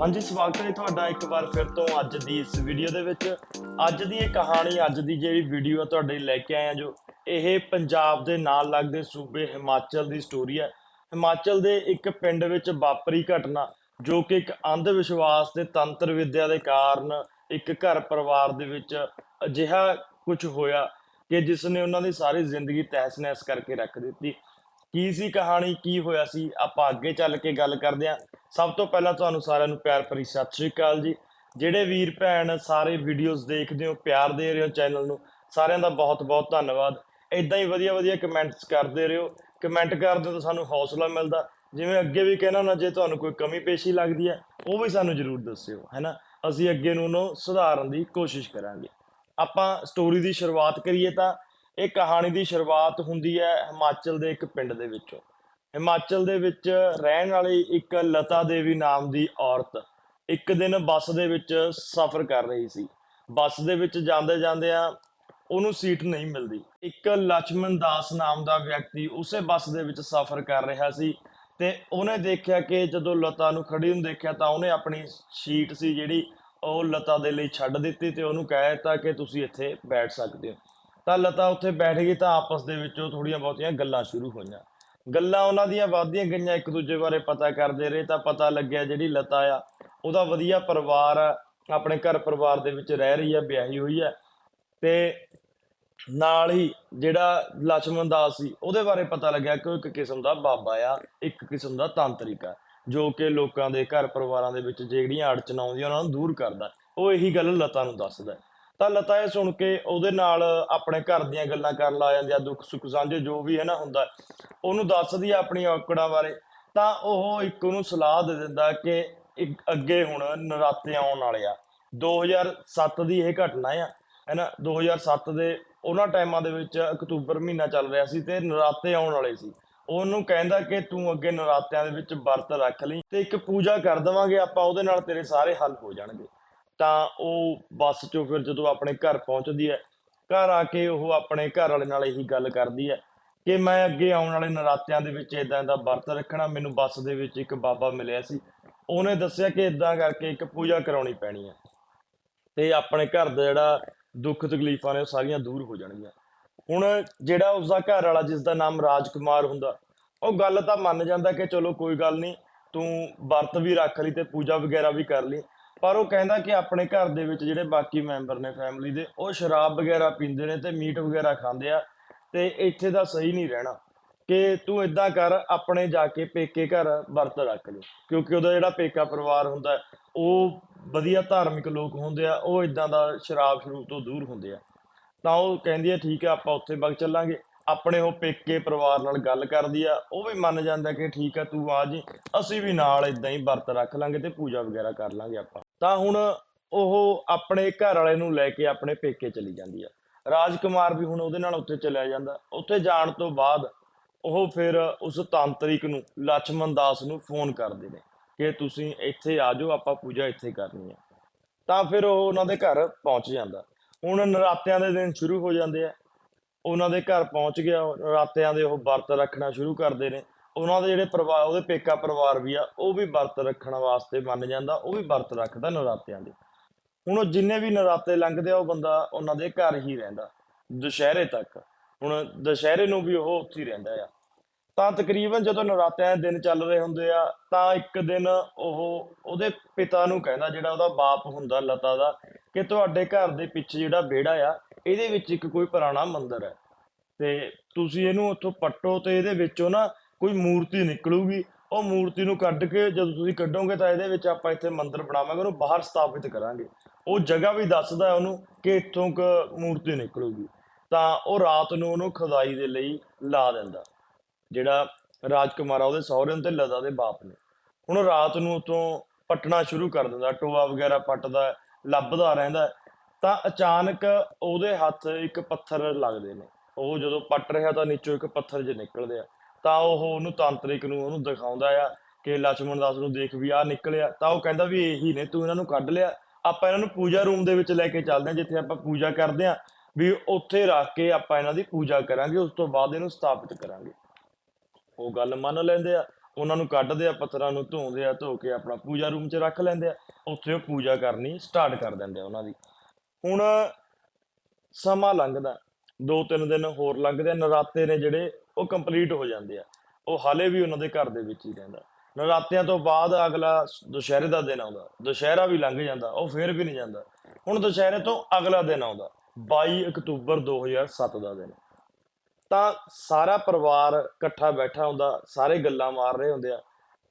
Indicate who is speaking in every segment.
Speaker 1: ਹਾਂਜੀ, ਸਵਾਗਤ ਹੈ ਤੁਹਾਡਾ ਇੱਕ ਵਾਰ ਫਿਰ ਤੋਂ ਅੱਜ ਦੀ ਇਸ ਵੀਡੀਓ ਦੇ ਵਿੱਚ। ਅੱਜ ਦੀ ਇਹ ਕਹਾਣੀ, ਅੱਜ ਦੀ ਜਿਹੜੀ ਵੀਡੀਓ ਆ ਤੁਹਾਡੇ ਲਈ ਲੈ ਕੇ ਆਇਆ ਜੋ ਇਹ ਪੰਜਾਬ ਦੇ ਨਾਲ ਲੱਗਦੇ ਸੂਬੇ ਹਿਮਾਚਲ ਦੀ ਸਟੋਰੀ ਹੈ ਹਿਮਾਚਲ ਦੇ ਇੱਕ ਪਿੰਡ ਵਿੱਚ ਵਾਪਰੀ ਘਟਨਾ ਜੋ ਕਿ ਇੱਕ ਅੰਧ ਵਿਸ਼ਵਾਸ ਤੇ ਤੰਤਰ ਵਿੱਦਿਆ ਦੇ ਕਾਰਨ ਇੱਕ ਘਰ ਪਰਿਵਾਰ ਦੇ ਵਿੱਚ ਅਜਿਹਾ ਕੁਝ ਹੋਇਆ ਕਿ ਜਿਸ ਨੇ ਉਹਨਾਂ ਦੀ ਸਾਰੀ ਜ਼ਿੰਦਗੀ ਤਹਿਸ-ਨਹਿਸ ਕਰਕੇ ਰੱਖ ਦਿੱਤੀ। ਕੀ ਸੀ ਕਹਾਣੀ, ਕੀ ਹੋਇਆ ਸੀ? ਆਪਾਂ ਅੱਗੇ ਚੱਲ ਕੇ ਗੱਲ ਕਰਦੇ ਹਾਂ ਸਭ ਤੋਂ ਪਹਿਲਾਂ ਤੁਹਾਨੂੰ ਸਾਰਿਆਂ ਨੂੰ ਪਿਆਰ ਭਰੀ ਸਤਿ ਸ਼੍ਰੀ ਅਕਾਲ ਜੀ। ਜਿਹੜੇ ਵੀਰ ਭੈਣ ਸਾਰੇ ਵੀਡੀਓਜ਼ ਦੇਖਦੇ ਹੋ, ਪਿਆਰ ਦੇ ਰਹੇ ਹੋ ਚੈਨਲ ਨੂੰ, ਸਾਰਿਆਂ ਦਾ ਬਹੁਤ-ਬਹੁਤ ਧੰਨਵਾਦ। ਇਦਾਂ ਹੀ ਵਧੀਆ-ਵਧੀਆ ਕਮੈਂਟਸ ਕਰਦੇ ਰਹੋ। ਕਮੈਂਟ ਕਰਦੇ ਹੋ ਤਾਂ ਸਾਨੂੰ ਹੌਸਲਾ ਮਿਲਦਾ। ਜਿਵੇਂ ਅੱਗੇ ਵੀ ਕਹਿਣਾ ਨਾ ਜੇ ਤੁਹਾਨੂੰ ਕੋਈ ਕਮੀ ਪੇਸ਼ੀ ਲੱਗਦੀ ਹੈ, ਉਹ ਵੀ ਸਾਨੂੰ ਜਰੂਰ ਦੱਸਿਓ, ਹੈਨਾ? ਅਸੀਂ ਅੱਗੇ ਨੂੰ ਉਹਨੂੰ ਸੁਧਾਰਨ ਦੀ ਕੋਸ਼ਿਸ਼ ਕਰਾਂਗੇ। ਆਪਾਂ ਸਟੋਰੀ ਦੀ ਸ਼ੁਰੂਆਤ ਕਰੀਏ ਤਾਂ, ਇਹ ਕਹਾਣੀ ਦੀ ਸ਼ੁਰੂਆਤ ਹੁੰਦੀ ਹੈ ਹਿਮਾਚਲ ਦੇ ਇੱਕ ਪਿੰਡ ਦੇ ਵਿੱਚੋਂ। ਹਿਮਾਚਲ ਦੇ ਵਿੱਚ ਰਹਿਣ ਵਾਲੀ ਇੱਕ ਲਤਾ ਦੇਵੀ ਨਾਮ ਦੀ ਔਰਤ ਇੱਕ ਦਿਨ ਬੱਸ ਦੇ ਵਿੱਚ ਸਫ਼ਰ ਕਰ ਰਹੀ ਸੀ। ਬੱਸ ਦੇ ਵਿੱਚ ਜਾਂਦੇ ਜਾਂਦੇ ਆ ਉਹਨੂੰ ਸੀਟ ਨਹੀਂ ਮਿਲਦੀ। ਇੱਕ ਲక్ష్మణ ਦਾਸ ਨਾਮ ਦਾ ਵਿਅਕਤੀ ਉਸੇ ਬੱਸ ਦੇ ਵਿੱਚ ਸਫ਼ਰ ਕਰ ਰਿਹਾ ਸੀ ਤੇ ਉਹਨੇ ਦੇਖਿਆ ਕਿ ਜਦੋਂ ਲਤਾ ਨੂੰ ਖੜੀ ਨੂੰ ਦੇਖਿਆ ਤਾਂ ਉਹਨੇ ਆਪਣੀ ਸੀਟ ਸੀ ਜਿਹੜੀ ਉਹ ਲਤਾ ਦੇ ਲਈ ਛੱਡ ਦਿੱਤੀ ਤੇ ਉਹਨੂੰ ਕਹਿ ਦਿੱਤਾ ਕਿ ਤੁਸੀਂ ਇੱਥੇ ਬੈਠ ਸਕਦੇ ਹੋ। ਤਾਂ ਲਤਾ ਉੱਥੇ ਬੈਠ ਗਈ ਤਾਂ ਆਪਸ ਦੇ ਵਿੱਚੋਂ ਉਹ ਥੋੜੀਆਂ ਬਹੁਤੀਆਂ ਗੱਲਾਂ ਸ਼ੁਰੂ ਹੋਈਆਂ। ਗੱਲਾਂ ਉਹਨਾਂ ਦੀਆਂ ਵਾਦੀਆਂ ਗਈਆਂ, ਇੱਕ ਦੂਜੇ ਬਾਰੇ ਪਤਾ ਕਰਦੇ ਰਹੇ, ਤਾਂ ਪਤਾ ਲੱਗਿਆ ਜਿਹੜੀ ਲਤਾ ਆ, ਉਹਦਾ ਵਧੀਆ ਪਰਿਵਾਰ ਆ, ਆਪਣੇ ਘਰ ਪਰਿਵਾਰ ਦੇ ਵਿੱਚ ਰਹਿ ਰਹੀ ਆ, ਵਿਆਹੀ ਹੋਈ ਆ, ਤੇ ਨਾਲ ਹੀ ਜਿਹੜਾ ਲక్ష్మణ ਦਾਸ ਸੀ, ਉਹਦੇ ਬਾਰੇ ਪਤਾ ਲੱਗਿਆ ਕਿ ਉਹ ਇੱਕ ਕਿਸਮ ਦਾ ਬਾਬਾ ਆ, ਇੱਕ ਕਿਸਮ ਦਾ ਤਾਂਤਰਿਕ ਆ, ਜੋ ਕਿ ਲੋਕਾਂ ਦੇ ਘਰ ਪਰਿਵਾਰਾਂ ਦੇ ਵਿੱਚ ਜਿਹੜੀਆਂ ਅੜਚਨਾਂ ਆਉਂਦੀਆਂ, ਉਹਨਾਂ ਨੂੰ ਦੂਰ ਕਰਦਾ, ਉਹ ਇਹੀ ਗੱਲ ਲਤਾ ਨੂੰ ਦੱਸਦਾ। ਤਾਂ ਲਤਾ ਇਹ ਸੁਣ ਕੇ ਉਹਦੇ ਨਾਲ ਆਪਣੇ ਘਰ ਦੀਆਂ ਗੱਲਾਂ ਕਰਨ ਲਾ ਜਾਂਦੀ ਆ, ਦੁੱਖ ਸੁੱਖ ਸਾਂਝੇ, ਜੋ ਵੀ ਹੈ ਨਾ ਹੁੰਦਾ, ਉਹਨੂੰ ਦੱਸਦੀ ਆ ਆਪਣੀ ਔਕੜਾਂ ਬਾਰੇ, ਤਾਂ ਉਹ ਇੱਕ ਉਹਨੂੰ ਸਲਾਹ ਦੇ ਦਿੰਦਾ ਕਿ ਇੱਕ ਅੱਗੇ ਹੁਣ ਨਰਾਤੇ ਆਉਣ ਵਾਲੇ ਆ। 2007 ਦੀ ਇਹ ਘਟਨਾ ਆ ਹੈਨਾ 2007 ਦੇ ਉਹਨਾਂ ਟਾਈਮਾਂ ਦੇ ਵਿੱਚ ਅਕਤੂਬਰ ਮਹੀਨਾ ਚੱਲ ਰਿਹਾ ਸੀ ਤੇ ਨਰਾਤੇ ਆਉਣ ਵਾਲੇ ਸੀ। ਉਹਨੂੰ ਕਹਿੰਦਾ ਕਿ ਤੂੰ ਅੱਗੇ ਨਰਾਤਿਆਂ ਦੇ ਵਿੱਚ ਵਰਤ ਰੱਖ ਲਈ ਤੇ ਇੱਕ ਪੂਜਾ ਕਰ ਦੇਵਾਂਗੇ, ਆਪਾਂ ਉਹਦੇ ਨਾਲ ਤੇਰੇ ਸਾਰੇ ਹੱਲ ਹੋ ਜਾਣਗੇ। ਤਾਂ ਉਹ ਬੱਸ ਚੋਂ ਫਿਰ ਜਦੋਂ ਆਪਣੇ ਘਰ ਪਹੁੰਚਦੀ ਹੈ, ਘਰ ਆ ਕੇ ਉਹ ਆਪਣੇ ਘਰ ਵਾਲੇ ਨਾਲ ਇਹੀ ਗੱਲ ਕਰਦੀ ਹੈ ਕਿ ਮੈਂ ਅੱਗੇ ਆਉਣ ਵਾਲੇ ਨਰਾਤਿਆਂ ਦੇ ਵਿੱਚ ਇਦਾਂ ਦਾ ਵਰਤ ਰੱਖਣਾ, ਮੈਨੂੰ ਬੱਸ ਦੇ ਵਿੱਚ ਇੱਕ ਬਾਬਾ ਮਿਲਿਆ ਸੀ। ਉਹਨੇ ਦੱਸਿਆ ਕਿ ਇਦਾਂ ਕਰਕੇ ਇੱਕ ਪੂਜਾ ਕਰਾਉਣੀ ਪੈਣੀ ਹੈ ਤੇ ਆਪਣੇ ਘਰ ਦਾ ਜਿਹੜਾ ਦੁੱਖ ਤਕਲੀਫਾਂ ਨੇ ਉਹ ਸਾਰੀਆਂ ਦੂਰ ਹੋ ਜਾਣਗੀਆਂ। ਹੁਣ ਜਿਹੜਾ ਉਸਦਾ ਘਰ ਵਾਲਾ ਜਿਸ ਦਾ ਨਾਮ ਰਾਜਕੁਮਾਰ ਹੁੰਦਾ, ਉਹ ਗੱਲ ਤਾਂ ਮੰਨ ਜਾਂਦਾ ਕਿ ਚਲੋ ਕੋਈ ਗੱਲ ਨਹੀਂ, ਤੂੰ ਵਰਤ ਵੀ ਰੱਖ ਲਈ ਤੇ ਪੂਜਾ ਵਗੈਰਾ ਵੀ ਕਰ ਲਈ। ਪਰ ਉਹ ਕਹਿੰਦਾ ਕਿ ਆਪਣੇ ਘਰ ਦੇ ਵਿੱਚ ਜਿਹੜੇ ਬਾਕੀ ਮੈਂਬਰ ਨੇ ਫੈਮਿਲੀ ਦੇ, ਉਹ ਸ਼ਰਾਬ ਵਗੈਰਾ ਪੀਂਦੇ ਨੇ ਤੇ ਮੀਟ ਵਗੈਰਾ ਖਾਂਦੇ ਆ ਤੇ ਇੱਥੇ ਦਾ ਸਹੀ ਨਹੀਂ ਰਹਿਣਾ। ਕਿ ਤੂੰ ਇਦਾਂ ਕਰ, ਆਪਣੇ ਜਾ ਕੇ ਪੇਕੇ ਘਰ ਵਰਤ ਰੱਖ ਲਓ। ਕਿਉਂਕਿ ਉਹਦਾ ਜਿਹੜਾ ਪੇਕਾ ਪਰਿਵਾਰ ਹੁੰਦਾ, ਉਹ ਵਧੀਆ ਧਾਰਮਿਕ ਲੋਕ ਹੁੰਦੇ ਆ, ਉਹ ਇਦਾਂ ਦਾ ਸ਼ਰਾਬ ਸ਼ਰੂਬ ਤੋਂ ਦੂਰ ਹੁੰਦੇ ਆ। ਤਾਂ ਉਹ ਕਹਿੰਦੀ ਆ, ਠੀਕ ਆ, ਆਪਾਂ ਉੱਥੇ ਵਗ ਚੱਲਾਂਗੇ। ਆਪਣੇ ਉਹ ਪੇਕੇ ਪਰਿਵਾਰ ਨਾਲ ਗੱਲ ਕਰਦੀ ਆ, ਉਹ ਵੀ ਮੰਨ ਜਾਂਦਾ ਕਿ ਠੀਕ ਆ, ਤੂੰ ਆ ਜੀ, ਅਸੀਂ ਵੀ ਨਾਲ ਇਦਾਂ ਹੀ ਵਰਤ ਰੱਖ ਲਾਂਗੇ ਤੇ ਪੂਜਾ ਵਗੈਰਾ ਕਰ ਲਾਂਗੇ ਆਪਾਂ। ਤਾਂ ਹੁਣ ਉਹ ਆਪਣੇ ਘਰ ਵਾਲੇ ਨੂੰ ਲੈ ਕੇ ਆਪਣੇ ਪੇਕੇ ਚਲੀ ਜਾਂਦੀ ਆ। ਰਾਜਕੁਮਾਰ ਵੀ ਹੁਣ ਉਹਦੇ ਨਾਲ ਉੱਥੇ ਚਲਿਆ ਜਾਂਦਾ। ਉੱਥੇ ਜਾਣ ਤੋਂ ਬਾਅਦ ਉਹ ਫਿਰ ਉਸ ਤਾਂਤਰਿਕ ਨੂੰ ਲక్ష్మణ ਦਾਸ ਨੂੰ ਫੋਨ ਕਰਦੇ ਨੇ ਕਿ ਤੁਸੀਂ ਇੱਥੇ ਆ ਜਾਓ, ਆਪਾਂ ਪੂਜਾ ਇੱਥੇ ਕਰਨੀ ਹੈ ਤਾਂ ਫਿਰ ਉਹ ਉਹਨਾਂ ਦੇ ਘਰ ਪਹੁੰਚ ਜਾਂਦਾ। ਹੁਣ ਨਰਾਤਿਆਂ ਦੇ ਦਿਨ ਸ਼ੁਰੂ ਹੋ ਜਾਂਦੇ ਆ। ਉਹਨਾਂ ਦੇ ਘਰ ਪਹੁੰਚ ਗਿਆ। ਨਰਾਤਿਆਂ ਦੇ ਉਹ ਵਰਤ ਰੱਖਣਾ ਸ਼ੁਰੂ ਕਰਦੇ ਨੇ। ਉਹਨਾਂ ਦੇ ਜਿਹੜੇ ਪਰਿਵਾਰ, ਉਹਦੇ ਪੇਕਾ ਪਰਿਵਾਰ ਵੀ ਆ, ਉਹ ਵੀ ਵਰਤ ਰੱਖਣ ਵਾਸਤੇ ਮੰਨ ਜਾਂਦਾ, ਉਹ ਵੀ ਵਰਤ ਰੱਖਦਾ ਨਰਾਤਿਆਂ ਦੇ। ਹੁਣ ਉਹ ਜਿੰਨੇ ਵੀ ਨਰਾਤੇ ਲੰਘਦੇ ਆ, ਉਹ ਬੰਦਾ ਉਹਨਾਂ ਦੇ ਘਰ ਹੀ ਰਹਿੰਦਾ, ਦੁਸ਼ਹਿਰੇ ਤੱਕ। ਹੁਣ ਦੁਸ਼ਹਿਰੇ ਨੂੰ ਵੀ ਉਹ ਉੱਥੇ ਹੀ ਰਹਿੰਦਾ ਆ। ਤਾਂ ਤਕਰੀਬਨ ਜਦੋਂ ਨਰਾਤਿਆਂ ਦੇ ਦਿਨ ਚੱਲ ਰਹੇ ਹੁੰਦੇ ਆ, ਤਾਂ ਇੱਕ ਦਿਨ ਉਹ ਉਹਦੇ ਪਿਤਾ ਨੂੰ ਕਹਿੰਦਾ, ਜਿਹੜਾ ਉਹਦਾ ਬਾਪ ਹੁੰਦਾ ਲਤਾ ਦਾ, ਕਿ ਤੁਹਾਡੇ ਘਰ ਦੇ ਪਿੱਛੇ ਜਿਹੜਾ ਵਿਹੜਾ ਆ, ਇਹਦੇ ਵਿੱਚ ਇੱਕ ਕੋਈ ਪੁਰਾਣਾ ਮੰਦਿਰ ਹੈ। ਤੇ ਤੁਸੀਂ ਇਹਨੂੰ ਉੱਥੋਂ ਪੱਟੋ ਤੇ ਇਹਦੇ ਵਿੱਚੋਂ ਨਾ ਕੋਈ ਮੂਰਤੀ ਨਿਕਲੂਗੀ, ਉਹ ਮੂਰਤੀ ਨੂੰ ਕੱਢ ਕੇ ਜਦੋਂ ਤੁਸੀਂ ਕੱਢੋਗੇ ਤਾਂ ਇਹਦੇ ਵਿੱਚ ਆਪਾਂ ਇੱਥੇ ਮੰਦਿਰ ਬਣਾਵਾਂਗੇ, ਉਹਨੂੰ ਬਾਹਰ ਸਥਾਪਿਤ ਕਰਾਂਗੇ। ਉਹ ਜਗ੍ਹਾ ਵੀ ਦੱਸਦਾ ਉਹਨੂੰ ਕਿ ਇੱਥੋਂ ਕ ਮੂਰਤੀ ਨਿਕਲੂਗੀ। ਤਾਂ ਉਹ ਰਾਤ ਨੂੰ ਉਹਨੂੰ ਖੁਦਾਈ ਦੇ ਲਈ ਲਾ ਦਿੰਦਾ, ਜਿਹੜਾ ਰਾਜਕੁਮਾਰ ਉਹਦੇ ਸਹੁਰੇ ਨੂੰ ਤੇ ਲਤਾ ਦੇ ਬਾਪ ਨੇ। ਹੁਣ ਰਾਤ ਨੂੰ ਉਤੋਂ ਪੱਟਣਾ ਸ਼ੁਰੂ ਕਰ ਦਿੰਦਾ, ਟੋਆ ਵਗੈਰਾ ਪੱਟਦਾ, ਲੱਭਦਾ ਰਹਿੰਦਾ। ਤਾਂ ਅਚਾਨਕ ਉਹਦੇ ਹੱਥ ਇੱਕ ਪੱਥਰ ਲੱਗਦੇ ਨੇ। ਉਹ ਜਦੋਂ ਪੱਟ ਰਿਹਾ ਤਾਂ ਨੀਚੋਂ ਇੱਕ ਪੱਥਰ ਜੇ ਨਿਕਲਦੇ ਆ। ਤਾਂ ਉਹ ਉਹਨੂੰ ਤਾਂਤਰਿਕ ਨੂੰ ਉਹਨੂੰ ਦਿਖਾਉਂਦਾ ਆ ਕਿ ਲక్ష్మణ ਦਾਸ ਨੂੰ ਦੇਖ ਵੀ ਆ ਨਿਕਲਿਆ। ਤਾਂ ਉਹ ਕਹਿੰਦਾ ਵੀ ਇਹੀ ਨੇ, ਤੂੰ ਇਹਨਾਂ ਨੂੰ ਕੱਢ ਲਿਆ। ਆਪਾਂ ਇਹਨਾਂ ਨੂੰ ਪੂਜਾ ਰੂਮ ਦੇ ਵਿੱਚ ਲੈ ਕੇ ਚੱਲਦੇ ਹਾਂ, ਜਿੱਥੇ ਆਪਾਂ ਪੂਜਾ ਕਰਦੇ ਹਾਂ। ਵੀ ਉੱਥੇ ਰੱਖ ਕੇ ਆਪਾਂ ਇਹਨਾਂ ਦੀ ਪੂਜਾ ਕਰਾਂਗੇ, ਉਸ ਤੋਂ ਬਾਅਦ ਇਹਨੂੰ ਸਥਾਪਿਤ ਕਰਾਂਗੇ। ਉਹ ਗੱਲ ਮੰਨ ਲੈਂਦੇ ਆ। ਉਹਨਾਂ ਨੂੰ ਕੱਢਦੇ ਆ, ਪੱਥਰਾਂ ਨੂੰ ਧੋਂਦੇ ਆ, ਧੋ ਕੇ ਆਪਣਾ ਪੂਜਾ ਰੂਮ 'ਚ ਰੱਖ ਲੈਂਦੇ ਆ। ਉੱਥੇ ਉਹ ਪੂਜਾ ਕਰਨੀ ਸਟਾਰਟ ਕਰ ਦਿੰਦੇ ਆ ਉਹਨਾਂ ਦੀ। ਹੁਣ ਸਮਾਂ ਲੰਘਦਾ। ਦੋ ਤਿੰਨ ਦਿਨ ਹੋਰ ਲੰਘਦੇ ਨਰਾਤੇ ਨੇ ਜਿਹੜੇ ਉਹ ਕੰਪਲੀਟ ਹੋ ਜਾਂਦੇ ਆ। ਉਹ ਹਾਲੇ ਵੀ ਉਹਨਾਂ ਦੇ ਘਰ ਦੇ ਵਿੱਚ ਹੀ ਰਹਿੰਦਾ। ਨਰਾਤਿਆਂ ਤੋਂ ਬਾਅਦ ਅਗਲਾ ਦੁਸ਼ਹਿਰੇ ਦਾ ਦਿਨ ਆਉਂਦਾ। ਦੁਸ਼ਹਿਰਾ ਵੀ ਲੰਘ ਜਾਂਦਾ, ਉਹ ਫੇਰ ਵੀ ਨਹੀਂ ਜਾਂਦਾ। ਹੁਣ ਦੁਸ਼ਹਿਰੇ ਤੋਂ ਅਗਲਾ ਦਿਨ ਆਉਂਦਾ 22 ਅਕਤੂਬਰ 2007 ਦਾ ਦਿਨ। ਤਾਂ ਸਾਰਾ ਪਰਿਵਾਰ ਇਕੱਠਾ ਬੈਠਾ ਹੁੰਦਾ, ਸਾਰੇ ਗੱਲਾਂ ਮਾਰ ਰਹੇ ਹੁੰਦੇ ਆ।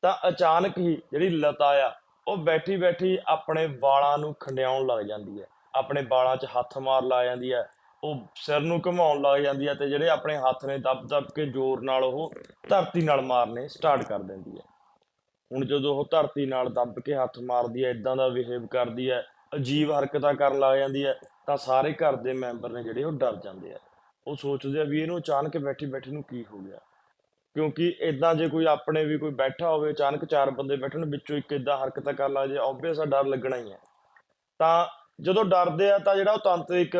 Speaker 1: ਤਾਂ ਅਚਾਨਕ ਹੀ ਜਿਹੜੀ ਲਤਾ ਆ, ਉਹ ਬੈਠੀ ਬੈਠੀ ਆਪਣੇ ਵਾਲਾਂ ਨੂੰ ਖੰਡਿਆਉਣ ਲੱਗ ਜਾਂਦੀ ਹੈ ਆਪਣੇ ਵਾਲਾਂ 'ਚ ਹੱਥ ਮਾਰ ਲਾ ਜਾਂਦੀ ਹੈ ਉਹ ਸਿਰ ਨੂੰ ਘੁਮਾਉਣ ਲੱਗ ਜਾਂਦੀ ਹੈ ਤੇ ਜਿਹੜੇ ਆਪਣੇ ਹੱਥ ਨੇ ਦੱਬ ਦੱਬ ਕੇ ਜ਼ੋਰ ਨਾਲ ਉਹ ਧਰਤੀ ਨਾਲ ਮਾਰਨੇ ਸਟਾਰਟ ਕਰ ਦਿੰਦੀ ਹੈ ਹੁਣ ਜਦੋਂ ਉਹ ਧਰਤੀ ਨਾਲ ਦੱਬ ਕੇ ਹੱਥ ਮਾਰਦੀ ਹੈ ਇਦਾਂ ਦਾ ਬਿਹੇਵ ਕਰਦੀ ਹੈ ਅਜੀਬ ਹਰਕਤਾਂ ਕਰਨ ਲੱਗ ਜਾਂਦੀ ਹੈ ਤਾਂ ਸਾਰੇ ਘਰ ਦੇ ਮੈਂਬਰ ਨੇ ਜਿਹੜੇ ਉਹ ਡਰ ਜਾਂਦੇ ਆ। ਉਹ ਸੋਚਦੇ ਆ ਵੀ ਇਹਨੂੰ ਅਚਾਨਕ ਬੈਠੀ ਬੈਠੀ ਨੂੰ ਕੀ ਹੋ ਗਿਆ? ਕਿਉਂਕਿ ਇਦਾਂ ਜੇ ਕੋਈ ਆਪਣੇ ਵੀ ਕੋਈ ਬੈਠਾ ਹੋਵੇ, ਅਚਾਨਕ ਚਾਰ ਬੰਦੇ ਬੈਠਣ ਵਿੱਚੋਂ ਇੱਕ ਇਦਾਂ ਹਰਕਤਾਂ ਕਰਨ ਲੱਗ ਜੇ ਆਬਵੀਅਸ ਆ, ਡਰ ਲੱਗਣਾ ਹੀ ਹੈ ਤਾਂ ਜਦੋਂ ਡਰਦੇ ਆ, ਤਾਂ ਜਿਹੜਾ ਉਹ ਤਾਂਤਰਿਕ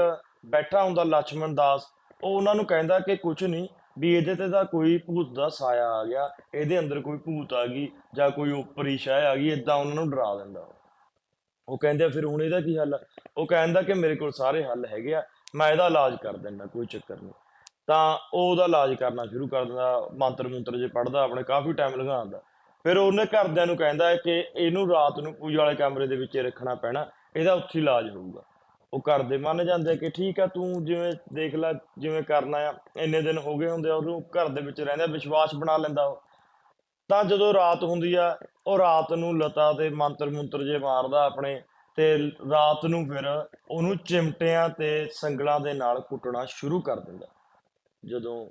Speaker 1: ਬੈਠਾ ਹੁੰਦਾ ਲక్ష్మణ ਦਾਸ, ਉਹ ਉਹਨਾਂ ਨੂੰ ਕਹਿੰਦਾ ਕਿ ਕੁਝ ਨਹੀਂ, ਵੀ ਇਹਦੇ ਤੇ ਤਾਂ ਕੋਈ ਭੂਤ ਦਾ ਸਾਇਆ ਆ ਗਿਆ, ਇਹਦੇ ਅੰਦਰ ਕੋਈ ਭੂਤ ਆ ਗਈ ਜਾਂ ਕੋਈ ਉੱਪਰ ਹੀ ਸ਼ੈ ਆ ਗਈ ਇਦਾਂ ਉਹਨਾਂ ਨੂੰ ਡਰਾ ਦਿੰਦਾ ਉਹ। ਕਹਿੰਦੇ ਫਿਰ ਹੁਣ ਇਹਦਾ ਕੀ ਹੱਲ? ਉਹ ਕਹਿੰਦਾ ਕਿ ਮੇਰੇ ਕੋਲ ਸਾਰੇ ਹੱਲ ਹੈਗੇ ਆ, ਮੈਂ ਇਹਦਾ ਇਲਾਜ ਕਰ ਦਿੰਦਾ, ਕੋਈ ਚੱਕਰ ਨਹੀਂ। ਤਾਂ ਉਹ ਉਹਦਾ ਇਲਾਜ ਕਰਨਾ ਸ਼ੁਰੂ ਕਰ ਦਿੰਦਾ, ਮੰਤਰ ਮੰਤਰ ਜੇ ਪੜਦਾ ਆਪਣੇ ਕਾਫੀ ਟਾਈਮ ਲਗਾਉਂਦਾ ਫਿਰ ਉਹਨੇ ਘਰਦਿਆਂ ਨੂੰ ਕਹਿੰਦਾ ਕਿ ਇਹਨੂੰ ਰਾਤ ਨੂੰ ਪੂਜਾ ਵਾਲੇ ਕਮਰੇ ਦੇ ਵਿੱਚ ਰੱਖਣਾ ਪੈਣਾ, ਇਹਦਾ ਉੱਥੇ ਇਲਾਜ ਹੋਊਗਾ। ਉਹ ਘਰ ਦੇ ਮੰਨ ਜਾਂਦੇ ਆ ਕਿ ਠੀਕ ਆ, ਤੂੰ ਜਿਵੇਂ ਦੇਖ ਲੈ, ਜਿਵੇਂ ਕਰਨਾ ਆ, ਇੰਨੇ ਦਿਨ ਹੋ ਗਏ ਹੁੰਦੇ ਆ, ਉਹਨੂੰ ਘਰ ਦੇ ਵਿੱਚ ਰਹਿੰਦਾ ਵਿਸ਼ਵਾਸ ਬਣਾ ਲੈਂਦਾ ਉਹ। ਤਾਂ ਜਦੋਂ ਰਾਤ ਹੁੰਦੀ ਆ, ਉਹ ਰਾਤ ਨੂੰ ਲਤਾ ਤੇ ਮੰਤਰ ਮੁੰਤਰ ਜੇ ਮਾਰਦਾ ਆਪਣੇ ਤੇ ਰਾਤ ਨੂੰ ਫਿਰ ਉਹਨੂੰ ਚਿਮਟਿਆਂ ਤੇ ਸੰਗਲਾਂ ਦੇ ਨਾਲ ਕੁੱਟਣਾ ਸ਼ੁਰੂ ਕਰ ਦਿੰਦਾ। ਜਦੋਂ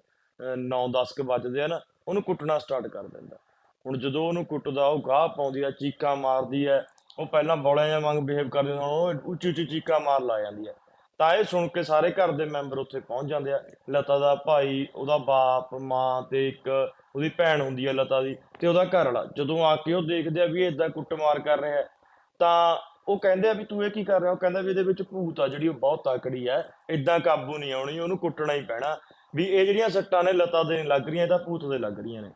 Speaker 1: 9-10 ਕੇ ਵੱਜਦੇ ਆ ਨਾ, ਉਹਨੂੰ ਕੁੱਟਣਾ ਸਟਾਰਟ ਕਰ ਦਿੰਦਾ। ਹੁਣ ਜਦੋਂ ਉਹਨੂੰ ਕੁੱਟਦਾ, ਉਹ ਗਾਹ ਪਾਉਂਦੀ ਆ, ਚੀਕਾਂ ਮਾਰਦੀ ਆ ਉਹ ਪਹਿਲਾਂ ਬੋਲਿਆਂ ਜਿਹਾ ਵਾਂਗ ਬਿਹੇਵ ਕਰਦੇ ਹੁਣ ਉਹ ਉੱਚੀ ਉੱਚੀ ਚੀਕਾਂ ਮਾਰ ਲਾ ਜਾਂਦੀ ਹੈ ਤਾਂ ਇਹ ਸੁਣ ਕੇ ਸਾਰੇ ਘਰ ਦੇ ਮੈਂਬਰ ਉੱਥੇ ਪਹੁੰਚ ਜਾਂਦੇ ਆ। ਲਤਾ ਦਾ ਭਾਈ, ਉਹਦਾ ਬਾਪ, ਮਾਂ ਤੇ ਇੱਕ ਉਹਦੀ ਭੈਣ ਹੁੰਦੀ ਹੈ ਲਤਾ ਦੀ ਤੇ ਉਹਦਾ ਘਰ ਵਾਲਾ। ਜਦੋਂ ਆ ਕੇ ਉਹ ਦੇਖਦੇ ਆ ਵੀ ਇਹ ਇਦਾਂ ਕੁੱਟਮਾਰ ਕਰ ਰਿਹਾ ਤਾਂ ਉਹ ਕਹਿੰਦੇ ਆ ਵੀ ਤੂੰ ਇਹ ਕੀ ਕਰ ਰਿਹਾ? ਉਹ ਕਹਿੰਦਾ ਵੀ ਇਹਦੇ ਵਿੱਚ ਭੂਤ ਆ, ਜਿਹੜੀ ਉਹ ਬਹੁਤ ਤਾਕੜੀ ਹੈ ਇਦਾਂ ਕਾਬੂ ਨਹੀਂ ਆਉਣੀ, ਉਹਨੂੰ ਕੁੱਟਣਾ ਹੀ ਪੈਣਾ। ਵੀ ਇਹ ਜਿਹੜੀਆਂ ਸੱਟਾਂ ਨੇ ਲਤਾ ਦੇ ਲੱਗ ਰਹੀਆਂ ਤਾਂ ਭੂਤ ਦੇ ਲੱਗ ਰਹੀਆਂ ਨੇ।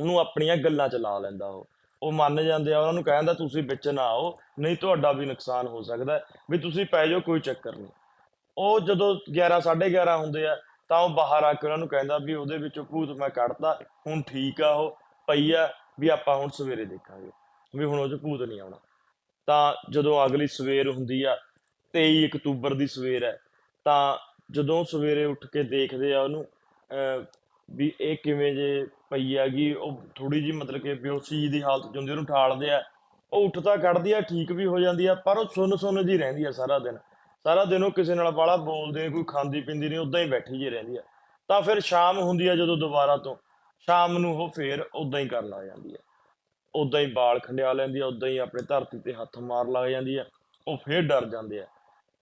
Speaker 1: ਉਹਨੂੰ ਆਪਣੀਆਂ ਗੱਲਾਂ ਚ ਲਾ ਲੈਂਦਾ ਉਹ। ਉਹ ਮੰਨ ਜਾਂਦੇ ਆ, ਉਹਨਾਂ ਨੂੰ ਕਹਿੰਦਾ ਤੁਸੀਂ ਵਿੱਚ ਨਾ ਆਓ, ਨਹੀਂ ਤੁਹਾਡਾ ਵੀ ਨੁਕਸਾਨ ਹੋ ਸਕਦਾ, ਵੀ ਤੁਸੀਂ ਪੈ ਜਾਓ, ਕੋਈ ਚੱਕਰ ਨਹੀਂ। ਉਹ ਜਦੋਂ 11 11:30 ਹੁੰਦੇ ਆ, ਤਾਂ ਉਹ ਬਾਹਰ ਆ ਕੇ ਉਹਨਾਂ ਨੂੰ ਕਹਿੰਦਾ ਵੀ ਉਹਦੇ ਵਿੱਚੋਂ ਭੂਤ ਮੈਂ ਕੱਢਤਾ, ਹੁਣ ਠੀਕ ਆ ਉਹ, ਪਈ ਆ, ਵੀ ਆਪਾਂ ਹੁਣ ਸਵੇਰੇ ਦੇਖਾਂਗੇ, ਵੀ ਹੁਣ ਉਹ ਚ ਭੂਤ ਨਹੀਂ ਆਉਣਾ। ਤਾਂ ਜਦੋਂ ਅਗਲੀ ਸਵੇਰ ਹੁੰਦੀ ਆ 23 ਅਕਤੂਬਰ ਦੀ ਸਵੇਰ ਹੈ, ਤਾਂ ਜਦੋਂ ਸਵੇਰੇ ਉੱਠ ਕੇ ਦੇਖਦੇ ਆ ਉਹਨੂੰ ਵੀ ਇਹ ਕਿਵੇਂ ਜੇ ਪਈ ਹੈਗੀ, ਉਹ ਥੋੜੀ ਜੀ ਮਤਲਬ ਕਿ ਬਿਓਸੀ ਦੀ ਹਾਲਤ ਚ ਹੁੰਦੀ ਉਹਨੂੰ ਠਾਲਦੇ ਆ, ਉਹ ਉੱਠ ਤਾਂ ਕੱਢਦੀ ਆ, ਠੀਕ ਵੀ ਹੋ ਜਾਂਦੀ ਆ, ਪਰ ਉਹ ਸੁੰਨ ਸੁੰਨ ਜੀ ਰਹਿੰਦੀ ਆ ਸਾਰਾ ਦਿਨ। ਸਾਰਾ ਦਿਨ ਉਹ ਕਿਸੇ ਨਾਲ ਬਾਲਾ ਬੋਲਦੇ ਕੋਈ ਖਾਂਦੀ ਪੀਂਦੀ ਨਹੀਂ ਉਦਾਂ ਹੀ ਬੈਠੀ ਜੀ ਰਹਿੰਦੀ ਆ। ਤਾਂ ਫਿਰ ਸ਼ਾਮ ਹੁੰਦੀ ਆ ਜਦੋਂ ਦੁਬਾਰਾ ਤੋਂ, ਸ਼ਾਮ ਨੂੰ ਉਹ ਫੇਰ ਉਦਾਂ ਹੀ ਕਰਨ ਲੱਗ ਜਾਂਦੀ ਆ। ਉਦਾਂ ਹੀ ਬਾਲ ਖੰਡਿਆ ਲੈਂਦੀ ਆ ਉਦਾਂ ਹੀ ਆਪਣੇ ਧਰਤੀ ਤੇ ਹੱਥ ਮਾਰ ਲੱਗ ਜਾਂਦੀ ਆ, ਉਹ ਫੇਰ ਡਰ ਜਾਂਦੇ ਆ।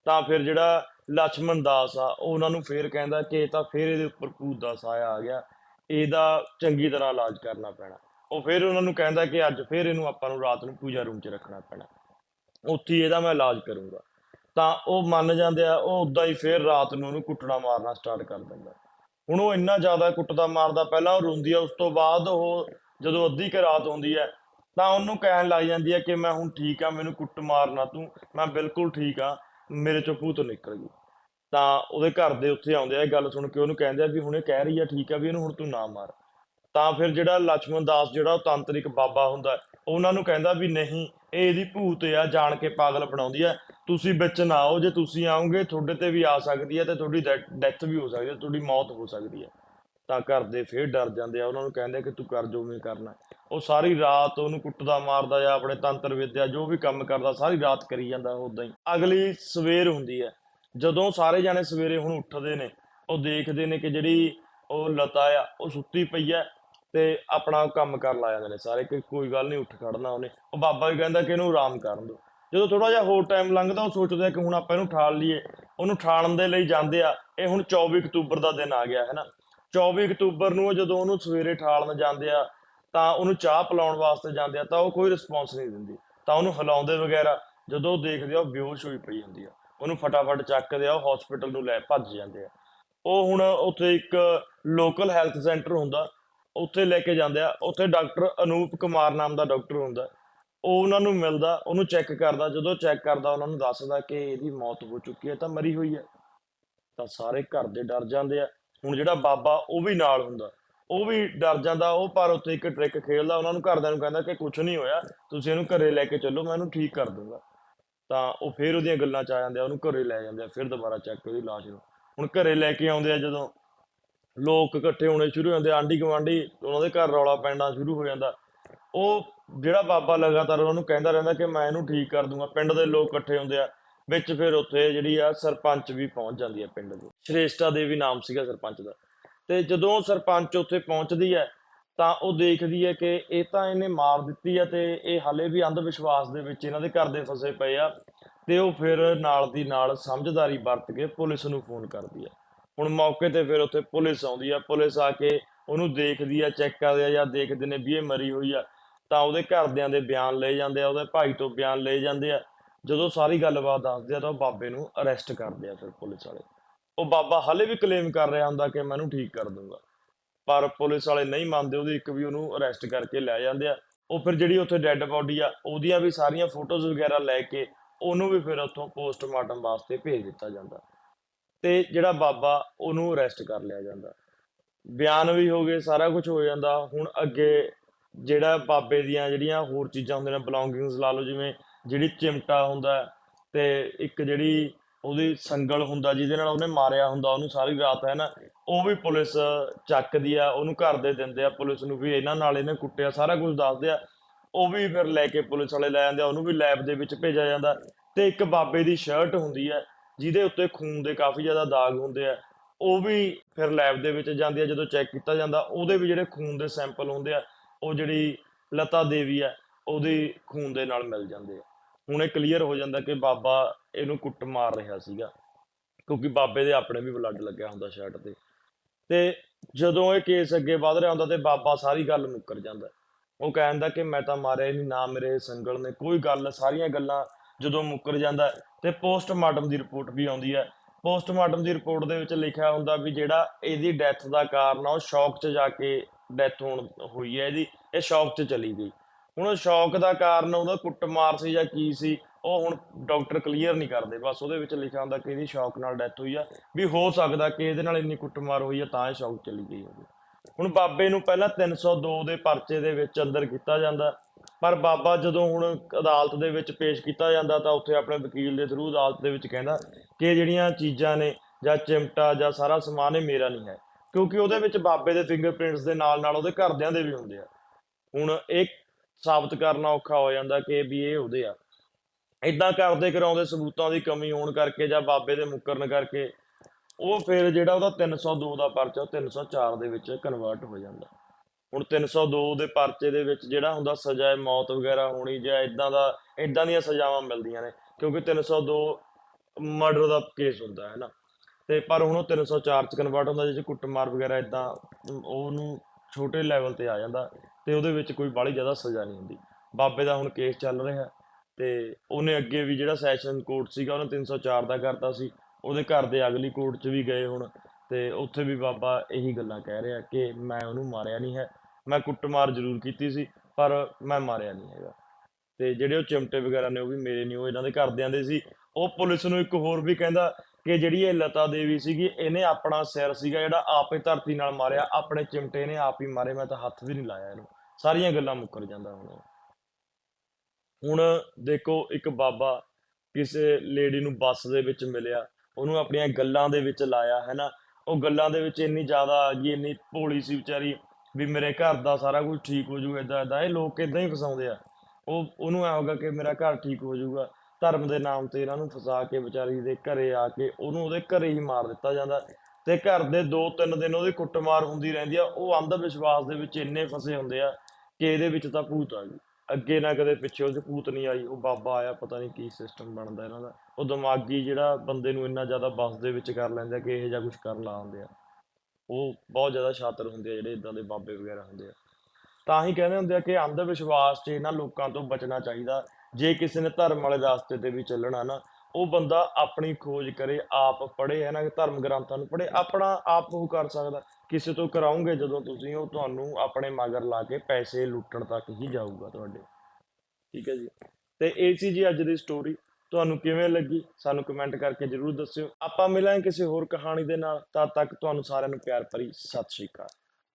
Speaker 1: ਤਾਂ ਫਿਰ ਜਿਹੜਾ ਲక్ష్మణ ਦਾਸ ਆ ਉਹਨਾਂ ਨੂੰ ਫੇਰ ਕਹਿੰਦਾ ਕਿ ਇਹ ਤਾਂ ਫੇਰ ਇਹਦੇ ਉੱਪਰ ਭੂਤ ਦਾ ਸਾਇਆ ਆ ਗਿਆ। ਇਹਦਾ ਚੰਗੀ ਤਰ੍ਹਾਂ ਇਲਾਜ ਕਰਨਾ ਪੈਣਾ। ਉਹ ਫਿਰ ਉਹਨਾਂ ਨੂੰ ਕਹਿੰਦਾ ਕਿ ਅੱਜ ਫਿਰ ਇਹਨੂੰ ਆਪਾਂ ਨੂੰ ਰਾਤ ਨੂੰ ਪੂਜਾ ਰੂਮ 'ਚ ਰੱਖਣਾ ਪੈਣਾ। ਉੱਥੇ ਹੀ ਇਹਦਾ ਮੈਂ ਇਲਾਜ ਕਰੂੰਗਾ। ਤਾਂ ਉਹ ਮੰਨ ਜਾਂਦੇ ਆ, ਉਹ ਉਦਾਂ ਹੀ ਫਿਰ ਰਾਤ ਨੂੰ ਉਹਨੂੰ ਕੁੱਟਣਾ ਮਾਰਨਾ ਸਟਾਰਟ ਕਰ ਦਿੰਦਾ। ਹੁਣ ਉਹ ਇੰਨਾ ਜ਼ਿਆਦਾ ਕੁੱਟਦਾ ਮਾਰਦਾ, ਪਹਿਲਾਂ ਉਹ ਰੋਂਦੀ ਆ, ਉਸ ਤੋਂ ਬਾਅਦ ਉਹ ਜਦੋਂ ਅੱਧੀ ਕੁ ਰਾਤ ਹੁੰਦੀ ਹੈ, ਤਾਂ ਉਹਨੂੰ ਕਹਿਣ ਲੱਗ ਜਾਂਦੀ ਹੈ ਕਿ ਮੈਂ ਹੁਣ ਠੀਕ ਆ, ਮੈਨੂੰ ਕੁੱਟ ਮਾਰਨਾ ਤੂੰ, ਮੈਂ ਬਿਲਕੁਲ ਠੀਕ ਆ, ਮੇਰੇ ਚੋਂ ਭੂਤ ਨਿਕਲ ਗਈ ਤਾਂ ਉਹਦੇ ਘਰ ਦੇ ਉੱਥੇ ਆਉਂਦੇ ਆ, ਇਹ ਗੱਲ ਸੁਣ ਕੇ ਉਹਨੂੰ ਕਹਿੰਦੇ ਆ ਵੀ ਹੁਣ ਇਹ ਕਹਿ ਰਹੀ ਆ, ਠੀਕ ਆ ਵੀ ਇਹਨੂੰ ਹੁਣ ਤੂੰ ਨਾ ਮਾਰ। ਤਾਂ ਫਿਰ ਜਿਹੜਾ ਲక్ష్మణ ਦਾਸ, ਜਿਹੜਾ ਉਹ ਤਾਂਤਰਿਕ ਬਾਬਾ ਹੁੰਦਾ, ਉਹਨਾਂ ਨੂੰ ਕਹਿੰਦਾ ਵੀ ਨਹੀਂ, ਇਹ ਇਹਦੀ ਭੂਤ ਆ, ਜਾਣ ਕੇ ਪਾਗਲ ਬਣਾਉਂਦੀ ਆ। ਤੁਸੀਂ ਵਿੱਚ ਨਾ ਆਓ, ਜੇ ਤੁਸੀਂ ਆਉਂਗੇ, ਤੁਹਾਡੇ ਤੇ ਵੀ ਆ ਸਕਦੀ ਹੈ ਤੇ ਤੁਹਾਡੀ ਡੈਥ ਵੀ ਹੋ ਸਕਦੀ ਹੈ ਤੁਹਾਡੀ ਮੌਤ ਹੋ ਸਕਦੀ ਹੈ ਤਾਂ ਘਰ ਦੇ ਫੇਰ ਡਰ ਜਾਂਦੇ ਆ, ਉਹਨਾਂ ਨੂੰ ਕਹਿੰਦੇ ਕਿ ਤੂੰ ਕਰ ਜੋ ਵੀ ਕਰਨਾ। ਉਹ ਸਾਰੀ ਰਾਤ ਉਹਨੂੰ ਕੁੱਟਦਾ, ਮਾਰਦਾ ਜਾਂ ਆਪਣੇ ਤੰਤਰ ਵਿਦਿਆ, ਜੋ ਵੀ ਕੰਮ ਕਰਦਾ, ਸਾਰੀ ਰਾਤ ਕਰੀ ਜਾਂਦਾ ਉਦਾਂ ਹੀ। ਅਗਲੀ ਸਵੇਰ ਹੁੰਦੀ ਹੈ ਜਦੋਂ ਸਾਰੇ ਜਾਣੇ ਸਵੇਰੇ ਹੁਣ ਉੱਠਦੇ ਨੇ, ਉਹ ਦੇਖਦੇ ਨੇ ਕਿ ਜਿਹੜੀ ਉਹ ਲਤਾ ਆ, ਉਹ ਸੁੱਤੀ ਪਈ ਹੈ ਤੇ ਆਪਣਾ ਕੰਮ ਕਰ ਲਾ ਜਾਂਦੇ ਨੇ ਸਾਰੇ ਕਿ ਕੋਈ ਗੱਲ ਨਹੀਂ ਉੱਠ ਖੜਨਾ ਉਹਨੇ। ਉਹ ਬਾਬਾ ਵੀ ਕਹਿੰਦਾ ਕਿ ਇਹਨੂੰ ਆਰਾਮ ਕਰਨ ਦਿਓ। ਜਦੋਂ ਥੋੜਾ ਜਿਹਾ ਹੋਰ ਟਾਈਮ ਲੰਘਦਾ, ਉਹ ਸੋਚਦੇ ਆ ਕਿ ਹੁਣ ਆਪਾਂ ਇਹਨੂੰ ਠਾਲ ਲਈਏ। ਉਹਨੂੰ ਠਾਲਣ ਦੇ ਲਈ ਜਾਂਦੇ ਆ। ਇਹ ਹੁਣ 24 ਅਕਤੂਬਰ ਦਾ ਦਿਨ ਆ ਗਿਆ ਹੈ ਨਾ 24 ਅਕਤੂਬਰ ਨੂੰ ਜਦੋਂ ਉਹਨੂੰ ਸਵੇਰੇ ਠਾਲਣ ਜਾਂਦੇ ਆ, ਤਾਂ ਉਹਨੂੰ ਚਾਹ ਪਿਲਾਉਣ ਵਾਸਤੇ ਜਾਂਦੇ ਆ, ਤਾਂ ਉਹ ਕੋਈ ਰਿਸਪੌਂਸ ਨਹੀਂ ਦਿੰਦੀ। ਤਾਂ ਉਹਨੂੰ ਹਿਲਾਉਂਦੇ ਵਗੈਰਾ, ਜਦੋਂ ਉਹ ਦੇਖਦੇ ਆ ਉਹ ਬੇਹੋਸ਼ ਹੋਈ ਪਈ ਹੁੰਦੀ ਆ। ਉਹਨੂੰ ਫਟਾਫਟ ਚੱਕਦੇ ਆ ਉਹ ਹਸਪੀਟਲ ਨੂੰ ਲੈ ਭੱਜ ਜਾਂਦੇ ਆ। ਉਹ ਹੁਣ ਉੱਥੇ ਇੱਕ ਲੋਕਲ ਹੈਲਥ ਸੈਂਟਰ ਹੁੰਦਾ, ਉੱਥੇ ਲੈ ਕੇ ਜਾਂਦੇ ਆ। ਉੱਥੇ ਡਾਕਟਰ ਅਨੂਪ ਕੁਮਾਰ ਨਾਮ ਦਾ ਡਾਕਟਰ ਹੁੰਦਾ। ਉਹ ਉਹਨਾਂ ਨੂੰ ਮਿਲਦਾ, ਉਹਨੂੰ ਚੈੱਕ ਕਰਦਾ। ਜਦੋਂ ਚੈੱਕ ਕਰਦਾ, ਉਹਨਾਂ ਨੂੰ ਦੱਸਦਾ ਕਿ ਇਹਦੀ ਮੌਤ ਹੋ ਚੁੱਕੀ ਹੈ, ਤਾਂ ਮਰੀ ਹੋਈ ਹੈ। ਤਾਂ ਸਾਰੇ ਘਰ ਦੇ ਡਰ ਜਾਂਦੇ ਆ। ਹੁਣ ਜਿਹੜਾ ਬਾਬਾ, ਉਹ ਵੀ ਨਾਲ ਹੁੰਦਾ। ਉਹ ਵੀ ਡਰ ਜਾਂਦਾ, ਉਹ ਪਰ ਉੱਥੇ ਇੱਕ ਟ੍ਰਿਕ ਖੇਡਦਾ। ਉਹਨਾਂ ਨੂੰ ਘਰਦਿਆਂ ਨੂੰ ਕਹਿੰਦਾ ਕਿ ਕੁਝ ਨਹੀਂ ਹੋਇਆ, ਤੁਸੀਂ ਇਹਨੂੰ ਘਰੇ ਲੈ ਕੇ ਚੱਲੋ, ਮੈਂ ਇਹਨੂੰ ਠੀਕ ਕਰ ਦੂੰਗਾ। ਤਾਂ ਉਹ ਫਿਰ ਉਹਦੀਆਂ ਗੱਲਾਂ ਚ ਆ ਜਾਂਦੇ ਆ, ਉਹਨੂੰ ਘਰੇ ਲੈ ਜਾਂਦੇ ਆ, ਫਿਰ ਦੁਬਾਰਾ ਚੈੱਕ ਉਹਦੀ ਲਾਸ਼ ਨੂੰ। ਹੁਣ ਘਰੇ ਲੈ ਕੇ ਆਉਂਦੇ ਆ ਜਦੋਂ ਲੋਕ ਇਕੱਠੇ ਹੋਣੇ ਸ਼ੁਰੂ ਹੋ ਜਾਂਦੇ ਆਂਢੀ ਗੁਆਂਢੀ, ਉਹਨਾਂ ਦੇ ਘਰ ਰੌਲਾ ਪੈਣਾ ਸ਼ੁਰੂ ਹੋ ਜਾਂਦਾ। ਉਹ ਜਿਹੜਾ ਬਾਬਾ ਲਗਾਤਾਰ ਉਹਨਾਂ ਨੂੰ ਕਹਿੰਦਾ ਰਹਿੰਦਾ ਕਿ ਮੈਂ ਇਹਨੂੰ ਠੀਕ ਕਰ ਦੂੰਗਾ, ਪਿੰਡ ਦੇ ਲੋਕ ਇਕੱਠੇ ਹੁੰਦੇ ਆ, ਵਿੱਚ ਫਿਰ ਉੱਥੇ ਜਿਹੜੀ ਆ ਸਰਪੰਚ ਵੀ ਪਹੁੰਚ ਜਾਂਦੀ ਹੈ ਪਿੰਡ ਦੀ। ਸ਼੍ਰੇਸ਼ਟਾ ਦੇਵੀ ਨਾਮ ਸੀਗਾ ਸਰਪੰਚ ਦਾ। ਤੇ ਜਦੋਂ ਸਰਪੰਚ ਉੱਥੇ ਪਹੁੰਚਦੀ ਹੈ ਤਾਂ ਉਹ ਦੇਖਦੀ ਹੈ ਕਿ ਇਹ ਤਾਂ ਇਹਨੇ ਮਾਰ ਦਿੱਤੀ ਆ ਤੇ ਇਹ ਹਾਲੇ ਵੀ ਅੰਧ ਵਿਸ਼ਵਾਸ ਦੇ ਵਿੱਚ ਇਹਨਾਂ ਦੇ ਘਰ ਦੇ ਫਸੇ ਪਏ ਆ ਤੇ ਉਹ ਫਿਰ ਨਾਲ ਦੀ ਨਾਲ ਸਮਝਦਾਰੀ ਵਰਤ ਕੇ ਪੁਲਿਸ ਨੂੰ ਫੋਨ ਕਰਦੀ ਆ। ਹੁਣ ਮੌਕੇ ਤੇ ਫਿਰ ਉੱਥੇ ਪੁਲਿਸ ਆਉਂਦੀ ਆ, ਪੁਲਿਸ ਆ ਕੇ ਉਹਨੂੰ ਦੇਖਦੀ ਆ, ਚੈੱਕ ਕਰਦੇ ਆ ਜਾਂ ਦੇਖਦੇ ਨੇ ਵੀ ਇਹ ਮਰੀ ਹੋਈ ਆ। ਤਾਂ ਉਹਦੇ ਘਰਦਿਆਂ ਦੇ ਬਿਆਨ ਲਏ ਜਾਂਦੇ ਆ, ਉਹਦੇ ਭਾਈ ਤੋਂ ਬਿਆਨ ਲਏ ਜਾਂਦੇ ਆ। ਜਦੋਂ ਸਾਰੀ ਗੱਲਬਾਤ ਦੱਸਦੇ ਆ ਤਾਂ ਉਹ ਬਾਬੇ ਨੂੰ ਅਰੈਸਟ ਕਰਦੇ ਆ ਫਿਰ ਪੁਲਿਸ ਵਾਲੇ। ਉਹ ਬਾਬਾ ਹਾਲੇ ਵੀ ਕਲੇਮ ਕਰ ਰਿਹਾ ਹੁੰਦਾ ਕਿ ਮੈਂ ਇਹਨੂੰ ਠੀਕ ਕਰ ਦੂੰਗਾ। ਪਰ ਪੁਲਿਸ ਵਾਲੇ ਨਹੀਂ ਮੰਨਦੇ, ਉਹਦੀ ਇੱਕ ਵੀ ਉਹਨੂੰ ਅਰੈਸਟ ਕਰਕੇ ਲੈ ਜਾਂਦੇ ਆ। ਉਹ ਫਿਰ ਜਿਹੜੀ ਉੱਥੇ ਡੈੱਡ ਬੋਡੀ ਆ, ਉਹਦੀਆਂ ਵੀ ਸਾਰੀਆਂ ਫੋਟੋਜ਼ ਵਗੈਰਾ ਲੈ ਕੇ ਉਹਨੂੰ ਵੀ ਫਿਰ ਉੱਥੋਂ ਪੋਸਟਮਾਰਟਮ ਵਾਸਤੇ ਭੇਜ ਦਿੱਤਾ ਜਾਂਦਾ। ਤੇ ਜਿਹੜਾ ਬਾਬਾ, ਉਹਨੂੰ ਅਰੈਸਟ ਕਰ ਲਿਆ ਜਾਂਦਾ। ਬਿਆਨ ਵੀ ਹੋ ਗਏ, ਸਾਰਾ ਕੁਝ ਹੋ ਜਾਂਦਾ। ਹੁਣ ਅੱਗੇ ਜਿਹੜਾ ਬਾਬੇ ਦੀਆਂ ਜਿਹੜੀਆਂ ਹੋਰ ਚੀਜ਼ਾਂ ਹੁੰਦੀਆਂ ਨੇ ਬਿਲੋਂਗਿੰਗਸ ਲਾ ਲਓ, ਜਿਵੇਂ ਜਿਹੜੀ ਚਿਮਟਾ ਹੁੰਦਾ ਤੇ ਇੱਕ ਜਿਹੜੀ ਉਹਦੀ ਸੰਗਲ ਹੁੰਦਾ, ਜਿਹਦੇ ਨਾਲ ਉਹਨੇ ਮਾਰਿਆ ਹੁੰਦਾ, ਉਹਨੂੰ ਸਾਰੀ ਰਾਤ, ਹੈ ਨਾ? ਉਹ ਵੀ ਪੁਲਿਸ ਚੱਕਦੀ ਆ, ਉਹਨੂੰ ਘਰ ਦੇ ਦਿੰਦੇ ਆ, ਪੁਲਿਸ ਨੂੰ ਵੀ ਇਹਨਾਂ ਨਾਲ ਇਹਨੇ ਕੁੱਟਿਆ, ਸਾਰਾ ਕੁਝ ਦੱਸਦੇ ਆ। ਉਹ ਵੀ ਫਿਰ ਲੈ ਕੇ ਪੁਲਿਸ ਵਾਲੇ ਲੈ ਜਾਂਦੇ ਆ, ਉਹਨੂੰ ਵੀ ਲੈਬ ਦੇ ਵਿੱਚ ਭੇਜਿਆ ਜਾਂਦਾ। ਤੇ ਇੱਕ ਬਾਬੇ ਦੀ ਸ਼ਰਟ ਹੁੰਦੀ ਹੈ ਜਿਹਦੇ ਉੱਤੇ ਖੂਨ ਦੇ ਕਾਫੀ ਜ਼ਿਆਦਾ ਦਾਗ ਹੁੰਦੇ ਆ, ਉਹ ਵੀ ਫਿਰ ਲੈਬ ਦੇ ਵਿੱਚ ਜਾਂਦੀ ਆ, ਜਦੋਂ ਚੈੱਕ ਕੀਤਾ ਜਾਂਦਾ, ਉਹਦੇ ਵੀ ਜਿਹੜੇ ਖੂਨ ਦੇ ਸੈਂਪਲ ਹੁੰਦੇ ਆ, ਉਹ ਜਿਹੜੀ ਲਤਾ ਦੇਵੀ ਆ, ਉਹਦੀ ਖੂਨ ਦੇ ਨਾਲ ਮਿਲ ਜਾਂਦੇ ਆ। ਹੁਣ ਇਹ ਕਲੀਅਰ ਹੋ ਜਾਂਦਾ ਕਿ ਬਾਬਾ ਇਹਨੂੰ ਕੁੱਟ ਮਾਰ ਰਿਹਾ ਸੀਗਾ, ਕਿਉਂਕਿ ਬਾਬੇ ਦੇ ਆਪਣੇ ਵੀ ਬਲੱਡ ਲੱਗਿਆ ਹੁੰਦਾ ਸ਼ਰਟ ਤੇ। ਤੇ ਜਦੋਂ ਇਹ ਕੇਸ ਅੱਗੇ ਵਧ ਰਿਹਾ ਹੁੰਦਾ ਤੇ ਬਾਬਾ ਸਾਰੀ ਗੱਲ ਮੁੱਕਰ ਜਾਂਦਾ। ਉਹ ਕਹਿੰਦਾ ਕਿ ਮੈਂ ਤਾਂ ਮਾਰਿਆ ਨਹੀਂ ਨਾ ਮੇਰੇ ਸੰਗਲ ਨੇ ਕੋਈ ਗੱਲ ਸਾਰੀਆਂ ਗੱਲਾਂ ਜਦੋਂ ਮੁੱਕਰ ਜਾਂਦਾ ਹੈ, ਤੇ ਪੋਸਟਮਾਰਟਮ ਦੀ ਰਿਪੋਰਟ ਵੀ ਆਉਂਦੀ ਹੈ। ਪੋਸਟਮਾਰਟਮ ਦੀ ਰਿਪੋਰਟ ਦੇ ਵਿੱਚ ਲਿਖਿਆ ਹੁੰਦਾ ਵੀ ਜਿਹੜਾ ਇਹਦੀ ਡੈਥ ਦਾ ਕਾਰਨ ਆ ਉਹ ਸ਼ੌਕ 'ਚ ਜਾ ਕੇ ਡੈਥ ਹੋਣ ਹੋਈ ਹੈ ਇਹਦੀ ਇਹ ਸ਼ੌਕ 'ਚ ਚਲੀ ਗਈ। ਹੁਣ ਉਹ ਸ਼ੌਕ ਦਾ ਕਾਰਨ ਉਹਦਾ ਕੁੱਟਮਾਰ ਸੀ ਜਾਂ ਕੀ ਸੀ ਉਹ ਹੁਣ ਡਾਕਟਰ ਕਲੀਅਰ ਨਹੀਂ ਕਰਦੇ, ਬਸ ਉਹਦੇ ਵਿੱਚ ਲਿਖਿਆ ਹੁੰਦਾ ਕਿ ਇਹਦੀ ਸ਼ੌਕ ਨਾਲ ਡੈਥ ਹੋਈ ਆ, ਵੀ ਹੋ ਸਕਦਾ ਕਿ ਇਹਦੇ ਨਾਲ ਇੰਨੀ ਕੁੱਟਮਾਰ ਹੋਈ ਆ ਤਾਂ ਇਹ ਸ਼ੌਕ ਚਲੀ ਗਈ ਹੋਵੇ। ਹੁਣ ਬਾਬੇ ਨੂੰ ਪਹਿਲਾਂ 302 ਦੇ ਪਰਚੇ ਦੇ ਵਿੱਚ ਅੰਦਰ ਕੀਤਾ ਜਾਂਦਾ, ਪਰ ਬਾਬਾ ਜਦੋਂ ਹੁਣ ਅਦਾਲਤ ਦੇ ਵਿੱਚ ਪੇਸ਼ ਕੀਤਾ ਜਾਂਦਾ ਤਾਂ ਉੱਥੇ ਆਪਣੇ ਵਕੀਲ ਦੇ ਥਰੂ ਅਦਾਲਤ ਦੇ ਵਿੱਚ ਕਹਿੰਦਾ ਕਿ ਇਹ ਜਿਹੜੀਆਂ ਚੀਜ਼ਾਂ ਨੇ ਜਾਂ ਚਿਮਟਾ ਜਾਂ ਸਾਰਾ ਸਮਾਨ ਇਹ ਮੇਰਾ ਨਹੀਂ ਹੈ, ਕਿਉਂਕਿ ਉਹਦੇ ਵਿੱਚ ਬਾਬੇ ਦੇ ਫਿੰਗਰਪ੍ਰਿੰਟਸ ਦੇ ਨਾਲ ਨਾਲ ਉਹਦੇ ਘਰਦਿਆਂ ਦੇ ਵੀ ਹੁੰਦੇ ਆ। ਹੁਣ ਇਹ ਸਾਬਤ ਕਰਨਾ ਔਖਾ ਹੋ ਜਾਂਦਾ ਕਿ ਵੀ ਇਹ ਉਹਦੇ ਆ। ਇਦਾਂ ਕਰਦੇ ਕਰਾਉਂਦੇ ਸਬੂਤਾਂ ਦੀ ਕਮੀ ਹੋਣ ਕਰਕੇ ਜਾਂ ਬਾਬੇ ਦੇ ਮੁੱਕਰਨ ਕਰਕੇ, ਉਹ ਫਿਰ ਜਿਹੜਾ ਉਹਦਾ 302 ਦਾ ਪਰਚਾ, ਉਹ 304 ਦੇ ਵਿੱਚ ਕਨਵਰਟ ਹੋ ਜਾਂਦਾ। ਹੁਣ 302 ਦੇ ਪਰਚੇ ਦੇ ਵਿੱਚ ਜਿਹੜਾ ਹੁੰਦਾ ਸਜ਼ਾ ਮੌਤ ਵਗੈਰਾ ਹੋਣੀ ਜਾਂ ਇਦਾਂ ਦਾ ਇਦਾਂ ਦੀਆਂ ਸਜ਼ਾਵਾਂ ਮਿਲਦੀਆਂ ਨੇ, ਕਿਉਂਕਿ 302 ਮਰਡਰ ਦਾ ਕੇਸ ਹੁੰਦਾ, ਹੈ ਨਾ? ਤੇ ਪਰ ਹੁਣ ਉਹ 304 ਚ ਕਨਵਰਟ ਹੁੰਦਾ ਜਿਸ 'ਚ ਕੁੱਟਮਾਰ ਵਗੈਰਾ ਇਦਾਂ ਉਹਨੂੰ ਛੋਟੇ ਲੈਵਲ ਤੇ ਆ ਜਾਂਦਾ ਤੇ ਉਹਦੇ ਵਿੱਚ ਕੋਈ ਬਾਹਲੀ ਜ਼ਿਆਦਾ ਸਜ਼ਾ ਨਹੀਂ ਹੁੰਦੀ। ਬਾਬੇ ਦਾ ਹੁਣ ਕੇਸ ਚੱਲ ਰਿਹਾ। ਤੇ ਉਹਨੇ ਅੱਗੇ ਵੀ ਜਿਹੜਾ ਸੈਸ਼ਨ ਕੋਰਟ ਸੀਗਾ, ਉਹਨੇ 304 ਦਾ ਕਰਤਾ ਸੀ। ਉਹਦੇ ਘਰ ਦੇ ਅਗਲੀ ਕੋਰਟ 'ਚ ਵੀ ਗਏ ਹੁਣ ਤੇ ਉੱਥੇ ਵੀ ਬਾਬਾ ਇਹੀ ਗੱਲਾਂ ਕਹਿ ਰਿਹਾ ਕਿ ਮੈਂ ਉਹਨੂੰ ਮਾਰਿਆ ਨਹੀਂ ਹੈ। ਮੈਂ ਕੁੱਟਮਾਰ ਜ਼ਰੂਰ ਕੀਤੀ ਸੀ, ਪਰ ਮੈਂ ਮਾਰਿਆ ਨਹੀਂ ਹੈਗਾ। ਤੇ ਜਿਹੜੇ ਉਹ ਚਿਮਟੇ ਵਗੈਰਾ ਨੇ, ਉਹ ਵੀ ਮੇਰੇ ਨਹੀਂ, ਉਹ ਇਹਨਾਂ ਦੇ ਘਰਦਿਆਂ ਦੇ ਸੀ। ਉਹ ਪੁਲਿਸ ਨੂੰ ਇੱਕ ਹੋਰ ਵੀ ਕਹਿੰਦਾ ਕਿ ਜਿਹੜੀ ਇਹ ਲਤਾ ਦੇਵੀ ਸੀਗੀ, ਇਹਨੇ ਆਪਣਾ ਸਿਰ ਸੀਗਾ ਜਿਹੜਾ ਆਪੇ ਧਰਤੀ ਨਾਲ ਮਾਰਿਆ, ਆਪਣੇ ਚਿਮਟੇ ਨੇ ਆਪ ਹੀ ਮਾਰੇ, ਮੈਂ ਤਾਂ ਹੱਥ ਵੀ ਨਹੀਂ ਲਾਇਆ ਇਹਨੂੰ। ਸਾਰੀਆਂ ਗੱਲਾਂ ਮੁੱਕਰ ਜਾਂਦਾ ਹੁਣ ਹੁਣ ਦੇਖੋ ਇੱਕ ਬਾਬਾ ਕਿਸੇ ਲੇਡੀ ਨੂੰ ਬੱਸ ਦੇ ਵਿੱਚ ਮਿਲਿਆ, ਉਹਨੂੰ ਆਪਣੀਆਂ ਗੱਲਾਂ ਦੇ ਵਿੱਚ ਲਾਇਆ ਹੈ ਨਾ ਉਹ ਗੱਲਾਂ ਦੇ ਵਿੱਚ ਇੰਨੀ ਜ਼ਿਆਦਾ ਆ ਗਈ, ਇੰਨੀ ਭੋਲੀ ਸੀ ਵਿਚਾਰੀ ਵੀ ਮੇਰੇ ਘਰ ਦਾ ਸਾਰਾ ਕੁਝ ਠੀਕ ਹੋ ਜਾਊਗਾ ਇਦਾਂ ਇਦਾਂ ਇਹ ਲੋਕ ਇਦਾਂ ਹੀ ਫਸਾਉਂਦੇ ਆ। ਉਹ, ਉਹਨੂੰ ਐ ਹੋਗਾ ਕਿ ਮੇਰਾ ਘਰ ਠੀਕ ਹੋ ਜਾਊਗਾ, ਧਰਮ ਦੇ ਨਾਮ ਤੇ ਇਹਨਾਂ ਨੂੰ ਫਸਾ ਕੇ ਵਿਚਾਰੀ ਦੇ ਘਰੇ ਆ ਕੇ ਉਹਨੂੰ ਉਹਦੇ ਘਰੇ ਹੀ ਮਾਰ ਦਿੱਤਾ ਜਾਂਦਾ। ਤੇ ਘਰ ਦੇ 2-3 ਦਿਨ ਉਹਦੀ ਕੁੱਟਮਾਰ ਹੁੰਦੀ ਰਹਿੰਦੀ ਆ, ਉਹ ਅੰਧ ਵਿਸ਼ਵਾਸ ਦੇ ਵਿੱਚ ਇੰਨੇ ਫਸੇ ਹੁੰਦੇ ਆ ਕਿ ਇਹਦੇ ਵਿੱਚ ਤਾਂ ਭੂਤ ਆ ਗਈ। ਅੱਗੇ ਨਾ ਕਦੇ ਪਿੱਛੇ ਉਹ 'ਚ ਭੂਤ ਨਹੀਂ ਆਈ, ਉਹ ਬਾਬਾ ਆਇਆ, ਪਤਾ ਨਹੀਂ ਕੀ ਸਿਸਟਮ ਬਣਦਾ ਇਹਨਾਂ ਦਾ। ਉਹ ਦਿਮਾਗੀ ਜਿਹੜਾ ਬੰਦੇ ਨੂੰ ਇੰਨਾ ਜ਼ਿਆਦਾ ਬਸ ਦੇ ਵਿੱਚ ਕਰ ਲੈਂਦਾ ਕਿ ਇਹੋ ਜਿਹਾ ਕੁਝ ਕਰ ਲਾ ਹੁੰਦੇ ਆ। ਉਹ ਬਹੁਤ ਜ਼ਿਆਦਾ ਸ਼ਾਤਰ ਹੁੰਦੇ ਆ ਜਿਹੜੇ ਇਦਾਂ ਦੇ ਬਾਬੇ ਵਗੈਰਾ ਹੁੰਦੇ ਆ। ਤਾਂ ਹੀ ਕਹਿੰਦੇ ਹੁੰਦੇ ਆ ਕਿ ਅੰਧ ਵਿਸ਼ਵਾਸ 'ਚ ਇਹਨਾਂ ਲੋਕਾਂ ਤੋਂ ਬਚਣਾ ਚਾਹੀਦਾ। ਜੇ ਕਿਸੇ ਨੇ ਧਰਮ ਵਾਲੇ ਰਸਤੇ ਤੇ ਵੀ ਚੱਲਣਾ ਨਾ, ਉਹ ਬੰਦਾ ਆਪਣੀ ਖੋਜ ਕਰੇ, ਆਪ ਪੜ੍ਹੇ, ਹੈ ਨਾ, ਧਰਮ ਗ੍ਰੰਥਾਂ ਨੂੰ ਪੜ੍ਹੇ, ਆਪਣਾ ਆਪ ਉਹ ਕਰ ਸਕਦਾ। ਕਿਸੇ ਤੋਂ ਕਰਾਉਂਗੇ ਜਦੋਂ ਤੁਸੀਂ ਉਹ ਤੁਹਾਨੂੰ ਆਪਣੇ ਮਗਰ ਲਾ ਕੇ ਪੈਸੇ ਲੁੱਟਣ ਤੱਕ ਹੀ ਜਾਊਗਾ ਤੁਹਾਡੇ। ਠੀਕ ਹੈ ਜੀ। ਤੇ ਇਹ ਸੀ ਜੀ ਅੱਜ ਦੀ ਸਟੋਰੀ ਤੁਹਾਨੂੰ ਕਿਵੇਂ ਲੱਗੀ? ਸਾਨੂੰ ਕਮੈਂਟ ਕਰਕੇ ਜਰੂਰ ਦੱਸਿਓ। ਆਪਾਂ ਮਿਲਾਂਗੇ ਕਿਸੇ ਹੋਰ ਕਹਾਣੀ ਦੇ ਨਾਲ। ਤਦ ਤੱਕ ਤੁਹਾਨੂੰ ਸਾਰਿਆਂ ਨੂੰ ਪਿਆਰ ਭਰੀ ਸਤਿ ਸ਼੍ਰੀ ਅਕਾਲ।